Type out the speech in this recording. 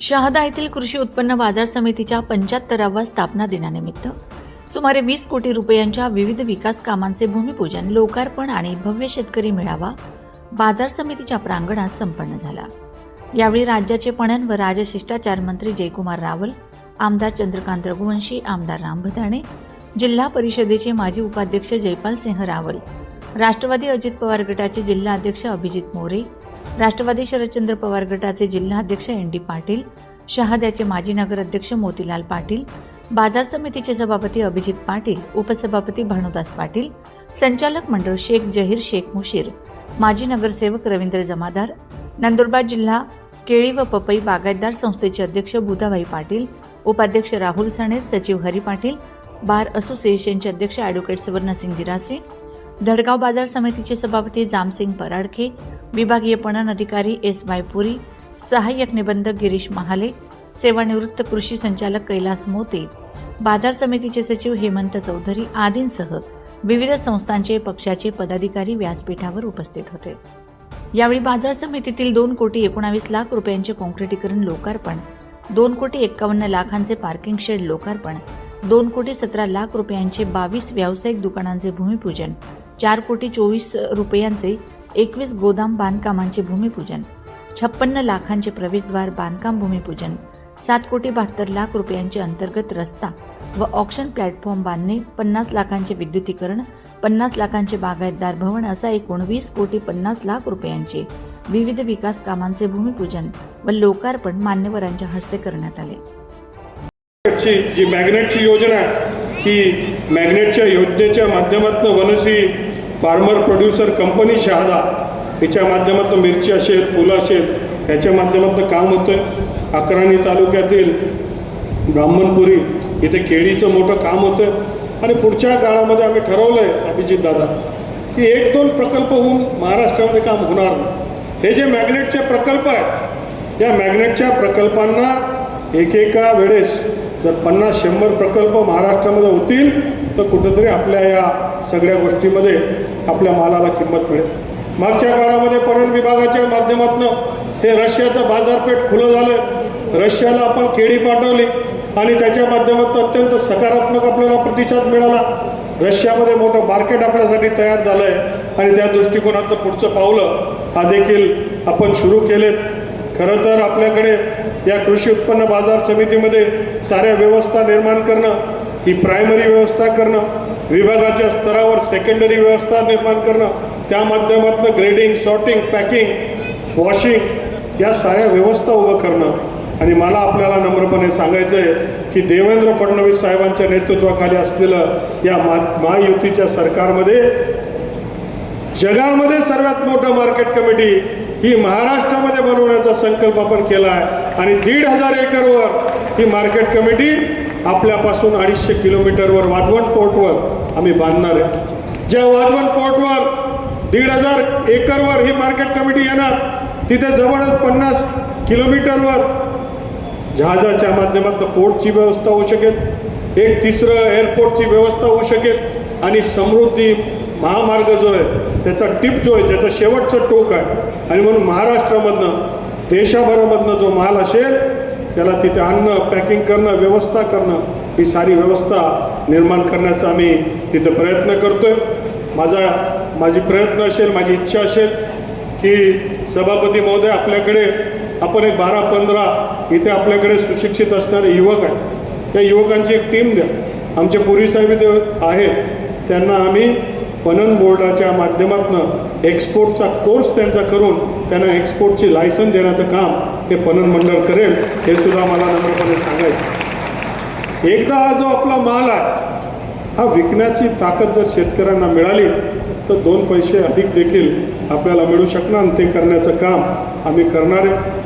शहादा येथील कृषी उत्पन्न बाजार समितीच्या पंच्याहत्तराव्या स्थापना दिनानिमित्त सुमारे वीस कोटी रुपयांच्या विविध विकास कामांचे भूमिपूजन लोकार्पण आणि भव्य शेतकरी मेळावा बाजार समितीच्या प्रांगणात संपन्न झाला. यावेळी राज्याचे पणन व राजशिष्टाचार मंत्री जयकुमार रावल आमदार चंद्रकांत रघुवंशी आमदार राम भदाणे जिल्हा परिषदेचे माजी उपाध्यक्ष जयपाल सिंह रावल राष्ट्रवादी अजित पवार गटाचे जिल्हा अध्यक्ष अभिजित मोरे राष्ट्रवादी शरदचंद्र पवार गटाचे जिल्हाध्यक्ष एन डी पाटील शहाद्याचे माजी नगराध्यक्ष मोतीलाल पाटील बाजार समितीचे सभापती अभिजित पाटील उपसभापती भानुदास पाटील संचालक मंडळ शेख जहीर शेख मुशीर माजी नगरसेवक रवींद्र जमादार नंदुरबार जिल्हा केळी व पपई बागायतदार संस्थेचे अध्यक्ष बुधाभाई पाटील उपाध्यक्ष राहुल सणेर सचिव हरी पाटील बार असोसिएशनचे अध्यक्ष अॅडव्होकेट सुवर्णसिंग गिरासे धडगाव बाजार समितीचे सभापती जामसिंग पराडखे विभागीय पणन अधिकारी एस बायपुरी सहाय्यक निबंधक गिरीश महाले सेवानिवृत्त कृषी संचालक कैलास मोते बाजार समितीचे सचिव हेमंत चौधरी आदींसह विविध संस्थांचे पक्षाचे पदाधिकारी व्यासपीठावर उपस्थित होते. यावेळी बाजार समितीतील दोन कोटी एकोणावीस लाख रुपयांचे काँक्रिटीकरण लोकार्पण दोन कोटी एक्कावन्न लाखांचे पार्किंग शेड लोकार्पण दोन कोटी सतरा लाख रुपयांचे बावीस व्यावसायिक दुकानांचे भूमिपूजन चार कोटी चोवीस रुपयांचे एकवीस गोदाम बांधकामांचे भूमिपूजन छप्पन्न लाखांचे प्रवेशद्वार बांधकाम भूमिपूजन सात कोटी बहात्तर लाख रुपयांचे अंतर्गत रस्ता व ऑक्शन प्लॅटफॉर्म बांधणे पन्नास लाखांचे विद्युतीकरण पन्नास लाखांचे बागायतदार भवन असा एकूण वीस कोटी पन्नास लाख रुपयांचे विविध विकास कामांचे भूमिपूजन व लोकार्पण मान्यवरांच्या हस्ते करण्यात आले. जी मॅग्नेटची योजना ही मॅग्नेटच्या योजनेच्या माध्यमातून Vanashree farmer producer company Shahada. याच्या माध्यमातून मिरची असेल फुलं असेल याच्या माध्यमातून काम होतं अकराणी तालुक्यातील ब्राह्मणपुरी इथे केळीचं मोठं काम होतं आणि पुढच्या काळामध्ये आम्ही ठरवलं आहे अभिजित दादा की एक दोन प्रकल्प होऊन महाराष्ट्रामध्ये काम होणार नाही. हे जे मॅग्नेटचे प्रकल्प आहेत या मॅग्नेटच्या प्रकल्पांना एकेका वेळेस जर पन्नास शंभर प्रकल्प महाराष्ट्रामध्ये होतील तर कुठंतरी आपल्या या सगळ्या गोष्टीमध्ये आपल्या मालाला किंमत मिळेल. मागच्या काळामध्ये पणन विभागाच्या माध्यमातून हे रशियाचं बाजारपेठ खुलं झालं. रशियाला आपण केळी पाठवली आणि त्याच्या माध्यमातून अत्यंत सकारात्मक आपल्याला प्रतिसाद मिळाला. रशियामध्ये मोठं मार्केट आपल्यासाठी तयार झालं आहे आणि त्या दृष्टिकोनातनं पुढचं पावलं हा देखील आपण सुरू केलेत. खरं तर आपल्याकडे या कृषी उत्पन्न बाजार समितीमध्ये साऱ्या व्यवस्था निर्माण करणं ही प्रायमरी व्यवस्था करणं विभागाच्या स्तरावर सेकंडरी व्यवस्था निर्माण करणं त्या माध्यमातून ग्रेडिंग सॉर्टिंग पॅकिंग वॉशिंग या साऱ्या व्यवस्था उभं करणं. आणि मला आपल्याला नम्रपणे सांगायचं आहे की देवेंद्र फडणवीस साहेबांच्या नेतृत्वाखाली असलेलं या मा महायुतीच्या सरकारमध्ये जगामध्ये सर्वात मोठं मार्केट कमिटी ही महाराष्ट्रामध्ये बनवण्याचा संकल्प आपण केला आहे. आणि दीड हजार एकरवर ही मार्केट कमिटी आपल्यापासून अडीचशे किलोमीटरवर वाधवण पोर्टवर आम्ही बांधणार आहे. ज्या वाधवण पोर्टवर दीड हजार एकरवर ही मार्केट कमिटी येणार तिथे जवळच पन्नास किलोमीटरवर जहाजाच्या माध्यमातून पोर्टची व्यवस्था होऊ शकेल एक तिसरं एअरपोर्टची व्यवस्था होऊ शकेल आणि समृद्धी महामार्ग जो आहे त्याचा टिप जो आहे ज्याचं शेवटचं टोक आहे. आणि म्हणून महाराष्ट्रामधनं देशाभरामधनं जो माल असेल त्याला तिथे आणणं पॅकिंग करणं व्यवस्था करणं ही सारी व्यवस्था निर्माण करण्याचा आम्ही तिथे प्रयत्न करतोय. माझा माझी प्रयत्न असेल माझी इच्छा असेल की सभापती महोदय आपल्याकडे आपण एक बारा पंधरा इथे आपल्याकडे सुशिक्षित असणारे युवक आहेत. त्या युवकांची एक टीम द्या. आमचे पुरी साहेब इथे आहेत. त्यांना आम्ही पणन बोर्डाच्या माध्यमातून एक्सपोर्टचा कोर्स त्यांचा करून त्यांना एक्सपोर्टची लायसन देण्याचं काम हे पणन मंडळ करेल हे सुद्धा मला नम्रपणे सांगायचं एकदा हा जो आपला माल आहे हा विकण्याची ताकद जर शेतकऱ्यांना मिळाली तर दोन पैसे अधिक देखील आपल्याला मिळू शकणार आणि ते करण्याचं काम आम्ही करणार आहे.